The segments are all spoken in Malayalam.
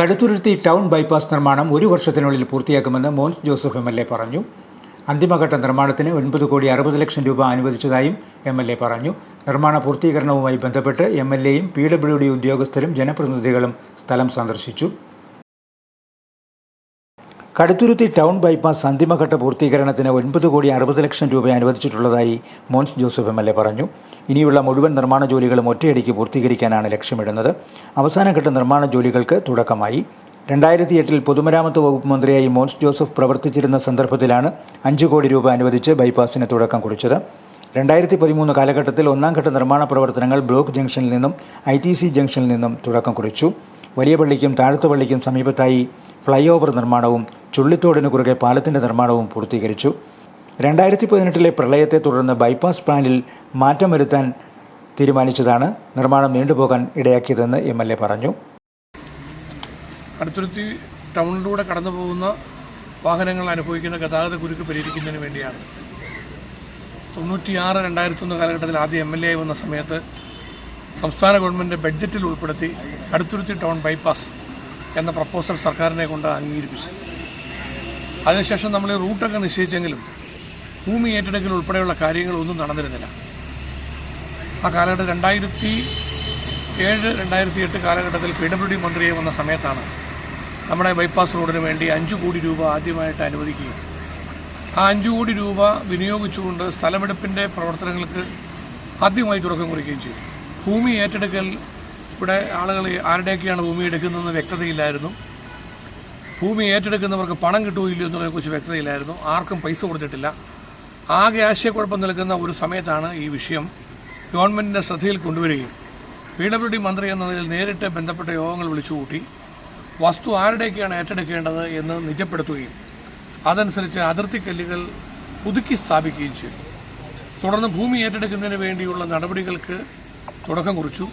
കടുത്തുരുത്തി ടൗൺ ബൈപ്പാസ് നിർമ്മാണം ഒരു വർഷത്തിനുള്ളിൽ പൂർത്തിയാക്കുമെന്ന് Mons Joseph M L A പറഞ്ഞു. അന്തിമഘട്ട നിർമ്മാണത്തിന് ഒൻപത് കോടി അറുപത് ലക്ഷം രൂപ അനുവദിച്ചതായും എം എൽ എ പറഞ്ഞു. നിർമ്മാണ പൂർത്തീകരണവുമായി ബന്ധപ്പെട്ട് എം എൽ എയും പി ഡബ്ല്യു ഡി ഉദ്യോഗസ്ഥരും ജനപ്രതിനിധികളും സ്ഥലം സന്ദർശിച്ചു. കടുത്തുരുത്തി ടൗൺ ബൈപ്പാസ് അന്തിമഘട്ട പൂർത്തീകരണത്തിന് ഒൻപത് കോടി അറുപത് ലക്ഷം രൂപ അനുവദിച്ചിട്ടുള്ളതായി Mons Joseph M L A പറഞ്ഞു. ഇനിയുള്ള മുഴുവൻ നിർമ്മാണ ജോലികളും ഒറ്റയടിക്ക് പൂർത്തീകരിക്കാനാണ് ലക്ഷ്യമിടുന്നത്. അവസാനഘട്ട നിർമ്മാണ ജോലികൾക്ക് തുടക്കമായി. രണ്ടായിരത്തി എട്ടിൽ പൊതുമരാമത്ത് വകുപ്പ് മന്ത്രിയായി മോൻസ് ജോസഫ് പ്രവർത്തിച്ചിരുന്ന സന്ദർഭത്തിലാണ് അഞ്ച് കോടി രൂപ അനുവദിച്ച് ബൈപ്പാസിന് തുടക്കം കുറിച്ചത്. രണ്ടായിരത്തി പതിമൂന്ന് കാലഘട്ടത്തിൽ ഒന്നാം ഘട്ട നിർമ്മാണ പ്രവർത്തനങ്ങൾ ബ്ലോക്ക് ജംഗ്ഷനിൽ നിന്നും ഐ ടി സി ജംഗ്ഷനിൽ നിന്നും തുടക്കം കുറിച്ചു. വലിയ പള്ളിക്കും താഴത്തുപള്ളിക്കും സമീപത്തായി ഫ്ലൈ ഓവർ നിർമ്മാണവും ചുള്ളിത്തോടിന് കുറുകെ പാലത്തിന്റെ നിർമ്മാണവും പൂർത്തീകരിച്ചു. രണ്ടായിരത്തി പതിനെട്ടിലെ പ്രളയത്തെ തുടർന്ന് ബൈപ്പാസ് പ്ലാനിൽ മാറ്റം വരുത്താൻ തീരുമാനിച്ചതാണ് നിർമ്മാണം നീണ്ടുപോകാൻ ഇടയാക്കിയതെന്ന് എം എൽ എ പറഞ്ഞു. അടുത്തുരുത്തി ടൗണിലൂടെ കടന്നു പോകുന്ന വാഹനങ്ങൾ അനുഭവിക്കുന്ന ഗതാഗത കുരുക്ക് പരിഹരിക്കുന്നതിന് വേണ്ടിയാണ്. തൊണ്ണൂറ്റിയാറ് രണ്ടായിരത്തി കാലഘട്ടത്തിൽ ആദ്യം എം എൽ എ വന്ന സമയത്ത് സംസ്ഥാന ഗവൺമെന്റ് ബഡ്ജറ്റിൽ ഉൾപ്പെടുത്തി അടുത്തുരുത്തി ടൗൺ ബൈപ്പാസ് എന്ന പ്രപ്പോസൽ സർക്കാരിനെ കൊണ്ട് അംഗീകരിപ്പിച്ചു. അതിനുശേഷം നമ്മൾ റൂട്ടൊക്കെ നിശ്ചയിച്ചെങ്കിലും ഭൂമി ഏറ്റെടുക്കൽ ഉൾപ്പെടെയുള്ള കാര്യങ്ങളൊന്നും നടന്നിരുന്നില്ല. ആ കാലഘട്ടം രണ്ടായിരത്തി ഏഴ് രണ്ടായിരത്തി എട്ട് കാലഘട്ടത്തിൽ പി ഡബ്ല്യു ഡി മന്ത്രിയെ വന്ന സമയത്താണ് നമ്മുടെ ബൈപ്പാസ് റോഡിന് വേണ്ടി അഞ്ച് കോടി രൂപ ആദ്യമായിട്ട് അനുവദിക്കുകയും ആ അഞ്ച് കോടി രൂപ വിനിയോഗിച്ചുകൊണ്ട് സ്ഥലമെടുപ്പിന്റെ പ്രവർത്തനങ്ങൾക്ക് ആദ്യമായി തുടക്കം കുറിക്കുകയും ചെയ്തു. ഭൂമി ഏറ്റെടുക്കൽ ഇവിടെ ആളുകൾ ആരുടെയൊക്കെയാണ് ഭൂമി എടുക്കുന്നതെന്ന് വ്യക്തതയില്ലായിരുന്നു. ഭൂമി ഏറ്റെടുക്കുന്നവർക്ക് പണം കിട്ടുകയില്ല ഇല്ലയോ എന്നതിനെക്കുറിച്ച് വ്യക്തതയില്ലായിരുന്നു. ആർക്കും പൈസ കൊടുത്തിട്ടില്ല. ആകെ ആശയക്കുഴപ്പം നിൽക്കുന്ന ഒരു സമയത്താണ് ഈ വിഷയം ഗവൺമെന്റിന്റെ ശ്രദ്ധയിൽ കൊണ്ടുവരികയും പി ഡബ്ല്യു ഡി മന്ത്രി എന്ന നിലയിൽ നേരിട്ട് ബന്ധപ്പെട്ട യോഗങ്ങൾ വിളിച്ചുകൂട്ടി വസ്തു ആരുടെയൊക്കെയാണ് ഏറ്റെടുക്കേണ്ടത് എന്ന് നിജപ്പെടുത്തുകയും അതനുസരിച്ച് അതിർത്തി കല്ലുകൾ പുതുക്കി സ്ഥാപിക്കുകയും ചെയ്തു. തുടർന്ന് ഭൂമി ഏറ്റെടുക്കുന്നതിന് വേണ്ടിയുള്ള നടപടികൾക്ക് തുടക്കം കുറിച്ചു.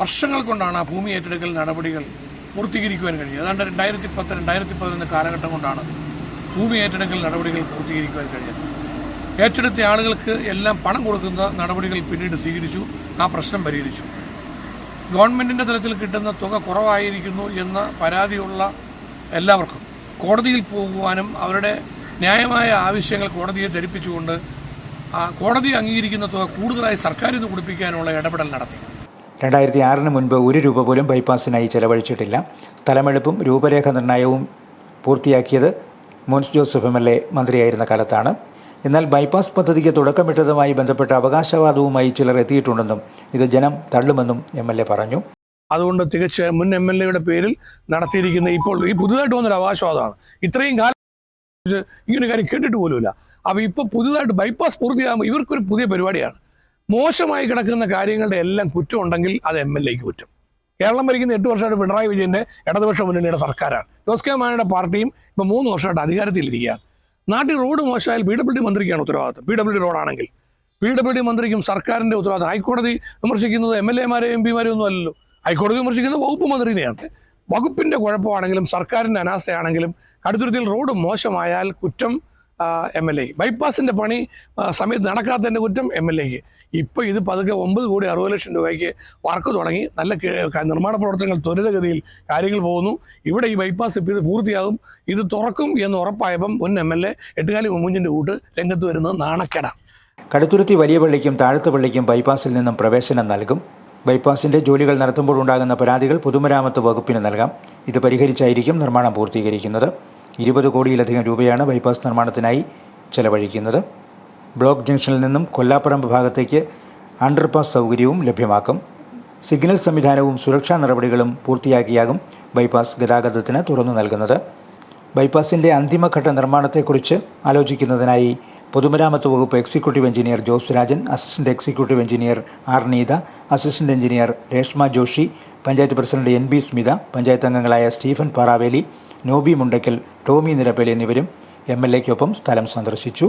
വർഷങ്ങൾ കൊണ്ടാണ് ആ ഭൂമി ഏറ്റെടുക്കൽ നടപടികൾ പൂർത്തീകരിക്കുവാൻ കഴിയും. ഏതാണ്ട് രണ്ടായിരത്തി പത്ത് രണ്ടായിരത്തി പതിനൊന്ന് കാലഘട്ടം കൊണ്ടാണ് ഭൂമി ഏറ്റെടുക്കൽ നടപടികൾ പൂർത്തീകരിക്കുവാൻ കഴിഞ്ഞത്. ഏറ്റെടുത്ത ആളുകൾക്ക് എല്ലാം പണം കൊടുക്കുന്ന നടപടികൾ പിന്നീട് സ്വീകരിച്ചു ആ പ്രശ്നം പരിഹരിച്ചു. ഗവൺമെന്റിന്റെ തലത്തിൽ കിട്ടുന്ന തുക കുറവായിരിക്കുന്നു എന്ന പരാതിയുള്ള എല്ലാവർക്കും കോടതിയിൽ പോകുവാനും അവരുടെ ന്യായമായ ആവശ്യങ്ങൾ കോടതിയെ ധരിപ്പിച്ചുകൊണ്ട് കോടതി അംഗീകരിക്കുന്ന തുക കൂടുതലായി സർക്കാരിൽ നിന്ന് കുടിപ്പിക്കാനുള്ള ഇടപെടൽ നടത്തി. രണ്ടായിരത്തി ആറിന് മുൻപ് ഒരു രൂപ പോലും ബൈപ്പാസിനായി ചെലവഴിച്ചിട്ടില്ല. സ്ഥലമെടുപ്പും രൂപരേഖ നിർണയവും പൂർത്തിയാക്കിയത് Mons Joseph M L A മന്ത്രിയായിരുന്ന കാലത്താണ്. എന്നാൽ ബൈപ്പാസ് പദ്ധതിക്ക് തുടക്കമിട്ടതുമായി ബന്ധപ്പെട്ട അവകാശവാദവുമായി ചിലർ എത്തിയിട്ടുണ്ടെന്നും ഇത് ജനം തള്ളുമെന്നും എം എൽ എ പറഞ്ഞു. അതുകൊണ്ട് തികച്ച മുൻ എം എൽ എയുടെ പേരിൽ നടത്തിയിരിക്കുന്ന ഇപ്പോൾ ഈ പുതുതായിട്ട് വന്നൊരു അവകാശവാദമാണ്. ഇത്രയും കാലം ഇങ്ങനെ കാര്യം കേട്ടിട്ട് പോലുമില്ല. അപ്പോൾ ഇപ്പോൾ പുതുതായിട്ട് ബൈപ്പാസ് പൂർത്തിയാകുമ്പോൾ ഇവർക്കൊരു പുതിയ പരിപാടിയാണ്. മോശമായി കിടക്കുന്ന കാര്യങ്ങളുടെ എല്ലാം കുറ്റം ഉണ്ടെങ്കിൽ അത് എം എൽ എക്ക് കുറ്റം. കേരളം ഭരിക്കുന്ന എട്ട് വർഷമായിട്ട് പിണറായി വിജയന്റെ ഇടതുപക്ഷ മുന്നണിയുടെ സർക്കാരാണ്. ജോസ് കെ മാണിയുടെ പാർട്ടിയും ഇപ്പൊ മൂന്ന് വർഷമായിട്ട് അധികാരത്തിലിരിക്കുകയാണ്. നാട്ടിൽ റോഡ് മോശമായാൽ പി ഡബ്ല്യു ഡി മന്ത്രിക്കാണ് ഉത്തരവാദിത്വം. പി ഡബ്ല്യു ഡി റോഡാണെങ്കിൽ പി ഡബ്ല്യു ഡി മന്ത്രിക്കും സർക്കാരിന്റെ ഉത്തരവാദിത്വം. ഹൈക്കോടതി വിമർശിക്കുന്നത് എം എൽ എമാരെയും എം പിമാരെയും ഒന്നും അല്ലല്ലോ. ഹൈക്കോടതി വിമർശിക്കുന്നത് വകുപ്പ് മന്ത്രിനെയാണ്. വകുപ്പിന്റെ കുഴപ്പമാണെങ്കിലും സർക്കാരിന്റെ അനാസ്ഥയാണെങ്കിലും കടുത്തുരുത്തിയിൽ റോഡ് മോശമായാൽ കുറ്റം എം എൽ എ. ബൈപ്പാസിന്റെ പണി സമയത്ത് നടക്കാത്തതിന്റെ കുറ്റം എം എൽ എക്ക് ഇപ്പൊ ഇത് പതുക്കെ ഒമ്പത് കോടി അറുപത് ലക്ഷം രൂപയ്ക്ക് വർക്ക് തുടങ്ങി. നല്ല നിർമ്മാണ പ്രവർത്തനങ്ങൾ ത്വരിതഗതിയിൽ കാര്യങ്ങൾ പോകുന്നു. ഇവിടെ ഈ ബൈപ്പാസ് ഇപ്പോൾ ഇത് പൂർത്തിയാകും. ഇത് തുറക്കും എന്ന് ഉറപ്പായപ്പം മുൻ എം എൽ എ എട്ടുകാലി മുമ്മുഞ്ചിന്റെ കൂട്ട് രംഗത്ത് വരുന്നത് നാണക്കേടാണ് കടുത്തുരുത്തി വലിയ പള്ളിക്കും താഴത്തു പള്ളിക്കും ബൈപ്പാസിൽ നിന്നും പ്രവേശനം നൽകും. ബൈപ്പാസിന്റെ ജോലികൾ നടത്തുമ്പോൾ ഉണ്ടാകുന്ന പരാതികൾ പൊതുമരാമത്ത് വകുപ്പിന് നൽകാം. ഇത് പരിഹരിച്ചായിരിക്കും നിർമ്മാണം പൂർത്തീകരിക്കുന്നത്. ഇരുപത് കോടിയിലധികം രൂപയാണ് ബൈപ്പാസ് നിർമ്മാണത്തിനായി ചെലവഴിക്കുന്നത്. ബ്ലോക്ക് ജംഗ്ഷനിൽ നിന്നും കൊല്ലാപ്പുറം ഭാഗത്തേക്ക് അണ്ടർപാസ് സൗകര്യവും ലഭ്യമാക്കും. സിഗ്നൽ സംവിധാനവും സുരക്ഷാ നടപടികളും പൂർത്തിയാക്കിയാകും ബൈപ്പാസ് ഗതാഗതത്തിന് തുറന്നു നൽകുന്നത്. ബൈപ്പാസിന്റെ അന്തിമഘട്ട നിർമ്മാണത്തെക്കുറിച്ച് ആലോചിക്കുന്നതിനായി പൊതുമരാമത്ത് വകുപ്പ് executive engineer Jose Rajan assistant executive engineer R Neetha assistant engineer Reshma Joshi panchayat president N B Smitha panchayat അംഗങ്ങളായ സ്റ്റീഫൻ പാറാവേലി നോബി മുണ്ടയ്ക്കൽ ടോമി നിരപ്പേൽ എന്നിവരും എം എൽ എക്കൊപ്പം സ്ഥലം സന്ദർശിച്ചു.